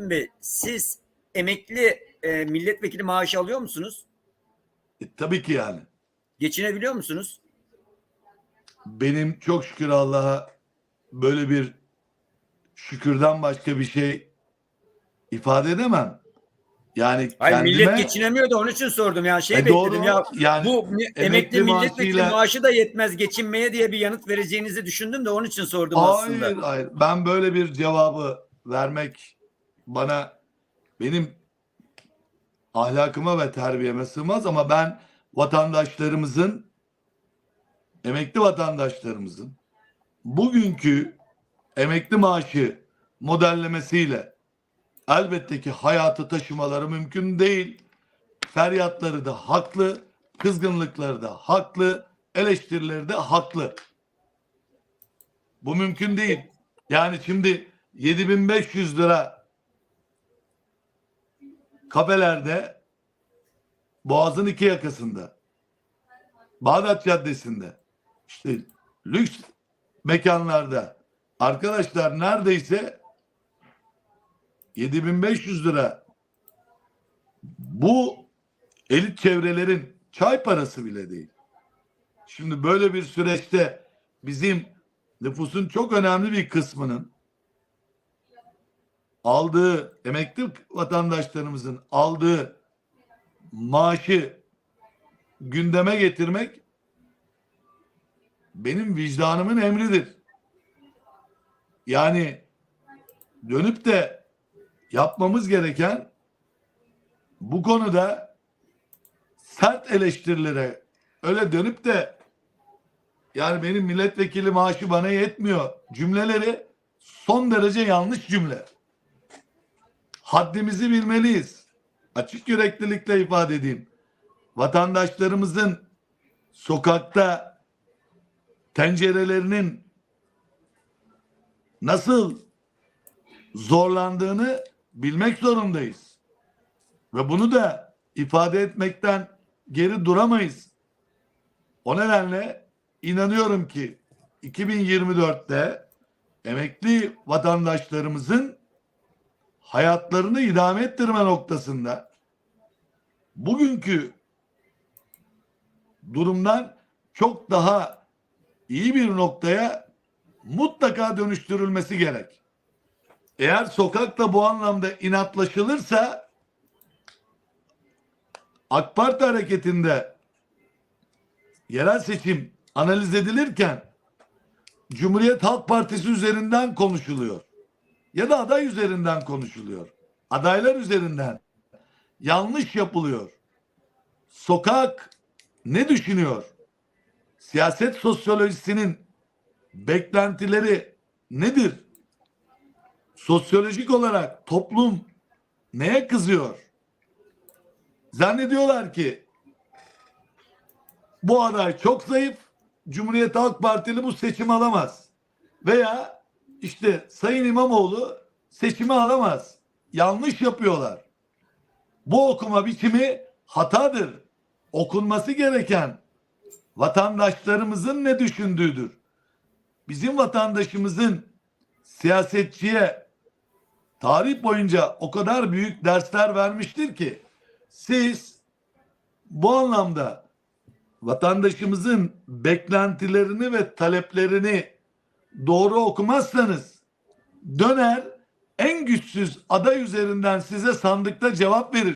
Bey, siz emekli e, milletvekili maaşı alıyor musunuz? E, tabii ki yani. Geçinebiliyor musunuz? Benim çok şükür Allah'a böyle bir şükürden başka bir şey ifade edemem. Yani Hayır kendime millet geçinemiyor da onun için sordum ya. Şey E, bekledim doğru. ya. Yani Bu emekli, emekli milletvekili maaşıyla- maaşı da yetmez geçinmeye diye bir yanıt vereceğinizi düşündüm de onun için sordum hayır aslında. hayır ben böyle bir cevabı vermek bana benim ahlakıma ve terbiyeme sığmaz ama ben vatandaşlarımızın emekli vatandaşlarımızın bugünkü emekli maaşı modellemesiyle elbette ki hayatı taşımaları mümkün değil. Feryatları da haklı, kızgınlıkları da haklı, eleştirileri de haklı. Bu mümkün değil. Yani şimdi 7500 lira kafelerde Boğaz'ın iki yakasında Bağdat Caddesi'nde işte lüks mekanlarda arkadaşlar neredeyse 7500 lira bu elit çevrelerin çay parası bile değil. Şimdi böyle bir süreçte bizim nüfusun çok önemli bir kısmının aldığı emekli vatandaşlarımızın aldığı maaşı gündeme getirmek benim vicdanımın emridir. Yani dönüp de yapmamız gereken bu konuda sert eleştirilere öyle dönüp de yani benim milletvekili maaşı bana yetmiyor cümleleri son derece yanlış cümle. Haddimizi bilmeliyiz. Açık yüreklilikle ifade edeyim. Vatandaşlarımızın sokakta tencerelerinin nasıl zorlandığını bilmek zorundayız. Ve bunu da ifade etmekten geri duramayız. O nedenle inanıyorum ki 2024'te emekli vatandaşlarımızın hayatlarını idame ettirme noktasında bugünkü durumdan çok daha iyi bir noktaya mutlaka dönüştürülmesi gerek. Eğer sokakta bu anlamda inatlaşılırsa AK Parti hareketinde yerel seçim analiz edilirken Cumhuriyet Halk Partisi üzerinden konuşuluyor. Ya da aday üzerinden konuşuluyor. Adaylar üzerinden yanlış yapılıyor. Sokak ne düşünüyor? Siyaset sosyolojisinin beklentileri nedir? Sosyolojik olarak toplum neye kızıyor? Zannediyorlar ki bu aday çok zayıf. Cumhuriyet Halk Partili bu seçimi alamaz. Veya işte Sayın İmamoğlu seçimi alamaz. Yanlış yapıyorlar. Bu okuma biçimi hatadır. Okunması gereken vatandaşlarımızın ne düşündüğüdür. Bizim vatandaşımızın siyasetçiye tarih boyunca o kadar büyük dersler vermiştir ki siz bu anlamda vatandaşımızın beklentilerini ve taleplerini doğru okumazsanız döner en güçsüz aday üzerinden size sandıkta cevap verir.